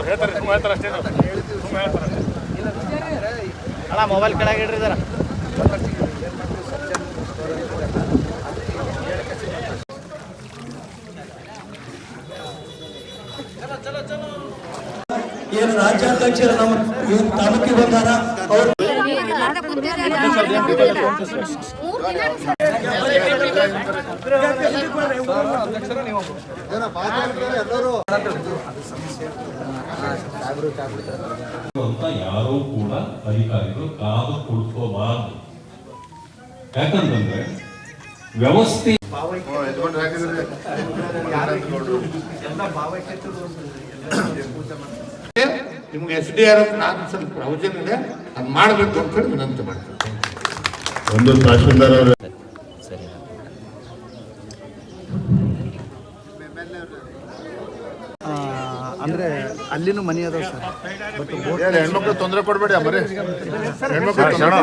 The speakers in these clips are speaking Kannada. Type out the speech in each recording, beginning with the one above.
ಹೇಳ್ತಾರೆ ಸುಮ್ಮನೆ ಹೇಳ್ತಾರೆ ಅಷ್ಟೇ ಸುಮ್ಮನೆ ಹೇಳ್ತಾರೆ ಅಲ್ಲ ಮೊಬೈಲ್ ಕೆಳಗೆ ಇಡ್ರಿ ಜರ ಏನು ರಾಜ್ಯಾಧ್ಯಕ್ಷರು ನಮ್ಮ ಇವತ್ತು ತಾಲೂಕಿಗೆ ಬಂದಾರ? ಅವ್ರು ಅಂತ ಯಾರೂ ಕೂಡ ಅಧಿಕಾರಿಗಳು ಕಾದು ಕುಡ್ಕೋಬಾರದು ಯಾಕಂತಂದ್ರೆ ವ್ಯವಸ್ಥೆ ಎಲ್ಲ ಹಾಕಿದ್ರೆ ನಿಮ್ಗೆ ಎಸ್ ಡಿ ಆರ್ ಎಫ್ ನಾನು ಸ್ವಲ್ಪ ಪ್ರವಚನ ಇದೆ. ಅದು ಮಾಡಬೇಕು ಅಂತ ಹೇಳಿ ವಿನಂತಿ ಮಾಡ್ತೀನಿ. ಒಂದು ತಹಶೀಲ್ದಾರ್ ಅವರು. ಅಂದ್ರೆ ಅಲ್ಲಿನೂ ಮನಿ ಅದಾವ ಸರ್. ಹೇಳಿ ಹೆಣ್ಮಕ್ಳು ತೊಂದರೆ ಕೊಡಬೇಡಿ ಬರೀ ಹೆಣ್ಮಕ್ಳು ತೊಂದರೆ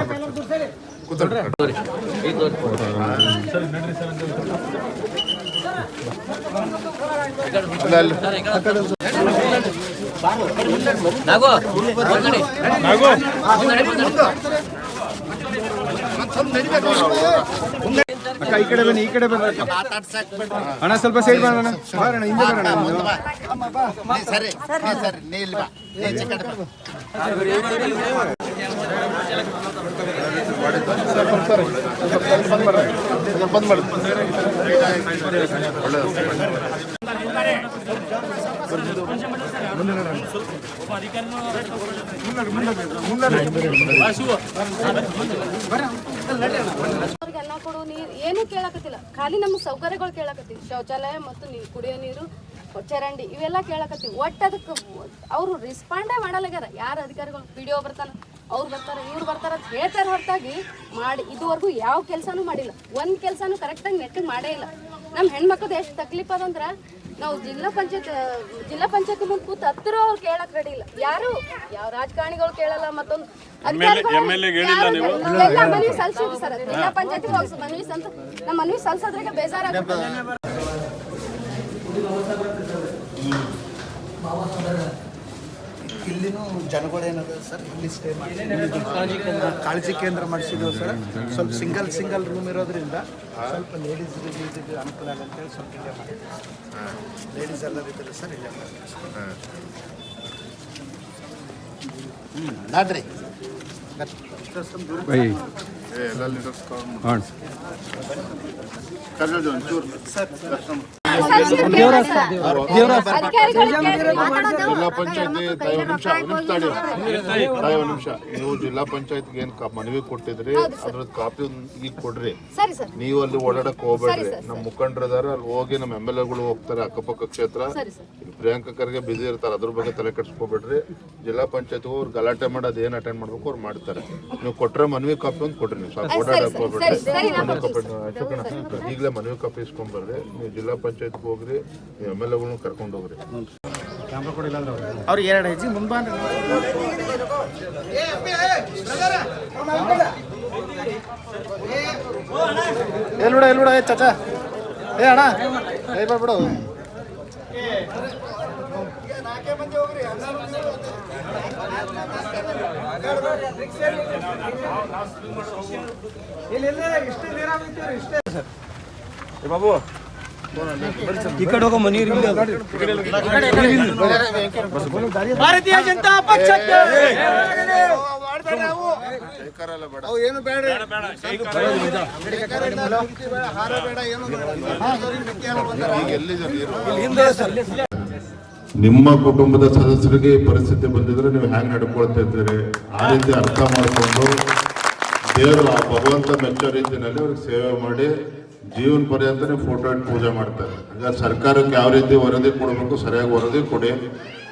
ಕೂತ್ಕೊಳ್ಳಿ. ಅಲ್ಲ, ಅಲ್ಲಿ. ಅಕ್ಕ ಈ ಕಡೆ ಬನ್ನಿ ಈ ಕಡೆ ಬನ್ನಿ. ಅಣ್ಣ ಸ್ವಲ್ಪ ಸೈಡ್ ಮಾಡೋಣ ಬಾರಣ್ಣ ಹಿಂದೆ ಬರೋಣ ನೀವು. ಸರಿ ನೀ ಒಳ್ಳೆದು ಅವ್ರಿಗೆಲ್ಲ ನೀರು ಏನು ಕೇಳಕತ್ತಿಲ್ಲ. ಖಾಲಿ ನಮ್ಗೆ ಸೌಕರ್ಯಗಳು ಕೇಳಕತ್ತೀವಿ. ಶೌಚಾಲಯ ಮತ್ತು ನೀರು ಕುಡಿಯೋ ನೀರು, ಚರಂಡಿ, ಇವೆಲ್ಲ ಕೇಳಕತ್ತಿವಿ. ಒಟ್ಟು ಅದಕ್ಕೆ ಅವರು ರೆಸ್ಪಾಂಡೇ ಮಾಡಲಾಗ್ಯಾರ ಯಾರು ಅಧಿಕಾರಿಗಳು? ಪಿ ಡಿ ಒ ಬರ್ತಾನೆ. ಅವ್ರು ಬರ್ತಾರೆ ಇವ್ರು ಬರ್ತಾರೆ ಅಂತ ಹೇಳ್ತಾರೆ ಹೊರತಾಗಿ ಮಾಡಿ ಇದುವರೆಗೂ ಯಾವ ಕೆಲಸನೂ ಮಾಡಿಲ್ಲ. ಒಂದು ಕೆಲಸನೂ ಕರೆಕ್ಟಾಗಿ ನೆಟ್ಟಿಗೆ ಮಾಡೇ ಇಲ್ಲ. ನಮ್ಮ ಹೆಣ್ಮಕ್ಳದ್ದು ಎಷ್ಟು ತಕ್ಲೀಫ್ ಅದಂದ್ರೆ ನಾವು ಜಿಲ್ಲಾ ಪಂಚಾಯತ್ ಜಿಲ್ಲಾ ಪಂಚಾಯತ್ ಮುಂದೆ ಕೂತು ಹತ್ತಿರ ಅವ್ರು ಕೇಳಕ್ ರೆಡಿ ಇಲ್ಲ. ಯಾರು? ಯಾವ ರಾಜಕಾರಣಿಗಳು ಕೇಳಲ್ಲ ಮತ್ತೊಂದು ಮನವಿ ಸಲ್ಸಿದ್ವಿ ಸರ್. ಜಿಲ್ಲಾ ಪಂಚಾಯತ್ ಮನವಿ ಸಲ್ಸ ನಮ್ಮ ಮನವಿ ಸಲ್ಸೋದ್ರಾಗ ಬೇಜಾರಾಗ್ಬಿಟ್ಟು ಜನಗಳು ಏನದ ಸರ್ ಇಲ್ಲಿ ಸ್ಟೇ ಮಾಡಿ ಇಲ್ಲಿ ಕಾಳಜಿ ಕೇಂದ್ರ ಕಾಳಜಿ ಕೇಂದ್ರ ಮಾಡಿಸಿದ್ವು ಸರ್. ಸ್ವಲ್ಪ ಸಿಂಗಲ್ ಸಿಂಗಲ್ ರೂಮ್ ಇರೋದ್ರಿಂದ ಸ್ವಲ್ಪ ಲೇಡೀಸ್ ರಿಲೀಸ್ಗೆ ಅನುಕೂಲ ಆಗಲ್ಲ ಅಂತೇಳಿ ಸ್ವಲ್ಪ ಇಲ್ಲೇ ಮಾಡಿದ್ವಿ ಲೇಡೀಸ್ ಎಲ್ಲರೂ ಇದ್ದಾರೆ ಸರ್ ಇಲ್ಲೇ ಮಾಡಿದ್ವಿ ಸರ್. ಸರ್ ಸರ್ ಏ, ಎಲ್ಲ ಲೀಡರ್ಸ್ ಕಾಲ್ ಮಾಡಿ. ಹಾಂ ಜಿಲ್ಲಾ ಪಂಚಾಯತಿ ನಿಮಿಷ ನಿಮಿಷ ನೀವು ಜಿಲ್ಲಾ ಪಂಚಾಯತ್ಗೆ ಏನ್ ಮನವಿ ಕೊಟ್ಟಿದ್ರಿ ಅದ್ರ ಕಾಪಿ ಈಗ ಕೊಡ್ರಿ. ಸರಿ ಸರ್. ನೀವು ಅಲ್ಲಿ ಓಡಾಡಕ್ ಹೋಗ್ಬೇಡ್ರಿ. ನಮ್ಮ ಮುಖಂಡರದಾರ ಅಲ್ಲಿ ಹೋಗಿ ನಮ್ಮ ಎಂ ಎಲ್ ಎಗಳು ಹೋಗ್ತಾರೆ ಅಕ್ಕಪಕ್ಕ ಕ್ಷೇತ್ರ. ಸರಿ ಸರ್. ಇಲ್ಲಿ ಪ್ರಿಯಾಂಕಾ ಖರ್ಗೆ ಬಿಸಿ ಇರ್ತಾರೆ ಅದ್ರ ಬಗ್ಗೆ ತಲೆ ಕೆಡಿಸ್ಕೋಬೇಡ್ರಿ. ಜಿಲ್ಲಾ ಪಂಚಾಯತ್ ಅವ್ರು ಗಲಾಟೆ ಮಾಡೋದು ಏನು ಅಟೆಂಡ್ ಮಾಡ್ಬೇಕು ಅವ್ರು ಮಾಡ್ತಾರೆ. ನೀವು ಕೊಟ್ರೆ ಮನವಿ ಕಾಪಿ ಒಂದು ಕೊಡ್ರಿ ನೀವು ಸಾಕು. ಓಡಾಡಕ್ ಹೋಗ್ಬೇಡ್ರಿ. ಈಗಲೇ ಮನವಿ ಕಾಪಿ ಇಸ್ಕೊಂಬರ್ರಿ ನೀವು ಜಿಲ್ಲಾ ಪಂಚಾಯತ್ಗೆ ಹೋಗ್ರಿ ನೀವು ಎಂ ಎಲ್ ಎಗಳನ್ನ ಕರ್ಕೊಂಡು ಹೋಗ್ರಿ ಅವ್ರಿಗೆ. ಎರಡು ಹೆಜ್ಜೆ ಮುಂಬಾನ್ರಿ ಎಲ್ ಬಿಡ ಎಲ್ ಬಿಡ ಏ ಚಾಚಾ. ಏ ಅಣ್ಣ. ಏ ಬಾ ಬಿಡು. ಏ ಬಾಬು ಈ ಕಡೆ ಹೋಗಮ್ಮ ನೀರು ಭಾರತೀಯ ಜನತಾ ಪಕ್ಷ ಏನು ಬೇಡ ಹಾರ ಬೇಡ ಏನು ನಿಮ್ಮ ಕುಟುಂಬದ ಸದಸ್ಯರಿಗೆ ಈ ಪರಿಸ್ಥಿತಿ ಬಂದಿದ್ರೆ ನೀವು ಹ್ಯಾಂಗ್ ನಡ್ಕೊಳ್ತಾ ಇದ್ದೀರಿ? ಆ ರೀತಿ ಅರ್ಥ ಮಾಡಿಕೊಂಡು ದೇವರು ಆ ಭಗವಂತ ಮೆಚ್ಚೋ ರೀತಿಯಲ್ಲಿ ಅವ್ರಿಗೆ ಸೇವೆ ಮಾಡಿ ಜೀವನ ಪರ್ಯಂತ ನೀವು ಫೋಟೋ ಇಟ್ಟು ಪೂಜೆ ಮಾಡ್ತಾರೆ. ಹಾಗಾಗಿ ಸರ್ಕಾರಕ್ಕೆ ಯಾವ ರೀತಿ ವರದಿ ಕೊಡಬೇಕು ಸರಿಯಾಗಿ ವರದಿ ಕೊಡಿ.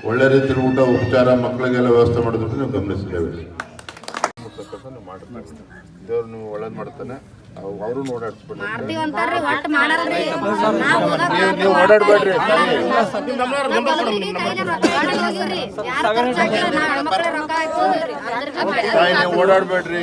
ಒಳ್ಳೆ ರೀತಿ ಊಟ ಉಪಚಾರ ಮಕ್ಕಳಿಗೆಲ್ಲ ವ್ಯವಸ್ಥೆ ಮಾಡಿದ್ರು ನೀವು ಗಮನಿಸಲೇಬೇಕು ದೇವ್ರು ನೀವು ಒಳ್ಳೇದು ಮಾಡ್ತಾನೆ. ಅವರು ನಾವ್ ಓಡಾಡ್ಬೇಡ್ರಿ. ಓಡಾಡ್ಬೇಡ್ರಿ.